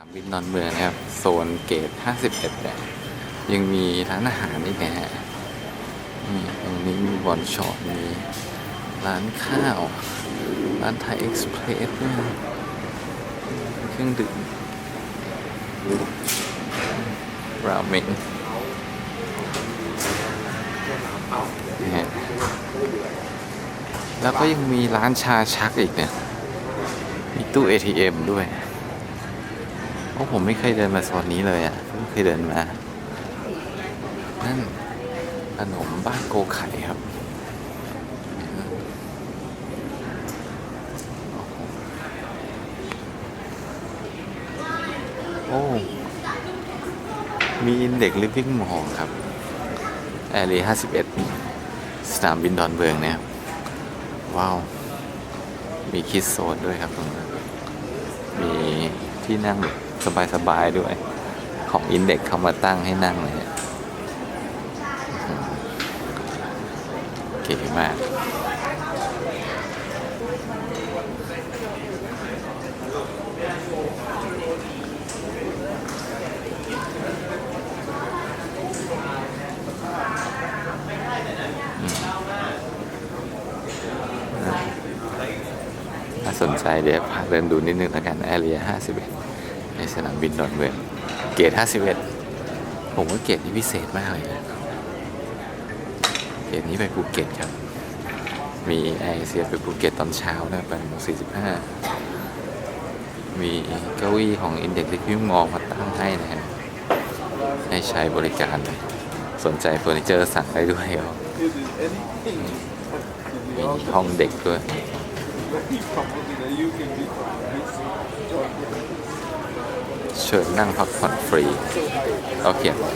ามบินนอนเมืองนะครับ โซนเกต51เนี่ยยังมีร้านอาหารอีกนะฮะนี่ตรงนี้มีบอลช็อปมีร้านข้าว ร้านไทยเอ็กซ์เพรสเครื่องดื่มราเมงแล้วก็ยังมีร้านชาชักอีกเนี่ย มีตู้ ATM ด้วย ราะผมไม่เคยเดินมาโซนนี้เลยอะเพิ่งเคยเดินมา นั่นขนมบ้านโกไข่ครับโอ้มีอินเด็กลิฟวิ่งมอลครับ แอรี51สนามบินดอนเมืองเนี่ยว้าว มีคิดโซนด้วยครับตรงนั้นมีที่นั่งแบบ สบายๆด้วย ของอินเด็กเขามาตั้งให้นั่งเลยเนี่ยอื้อหือเก๋มากถ้าสนใจเดี๋ยวพาเดินดูนิดนึงแล้วกันแอเรีย51 ในสนามบินดอนเมืองเกต51 ผมว่าเกตนี้พิเศษมากเลยนะเกตนี้ไปภูเก็ตครับ มีแอร์เอเชียไปภูเก็ตตอนเช้านะไปโมง45 มีเก้าอี้ของอินเด็กซ์ที่มองมาตั้งให้นะฮะให้ใช้บริการเลยสนใจเฟอร์นิเจอร์สั่งได้ด้วยครับมีห้องเด็กด้วย ชิญนั่งพักผ่อนฟรีเขาเขียนไว้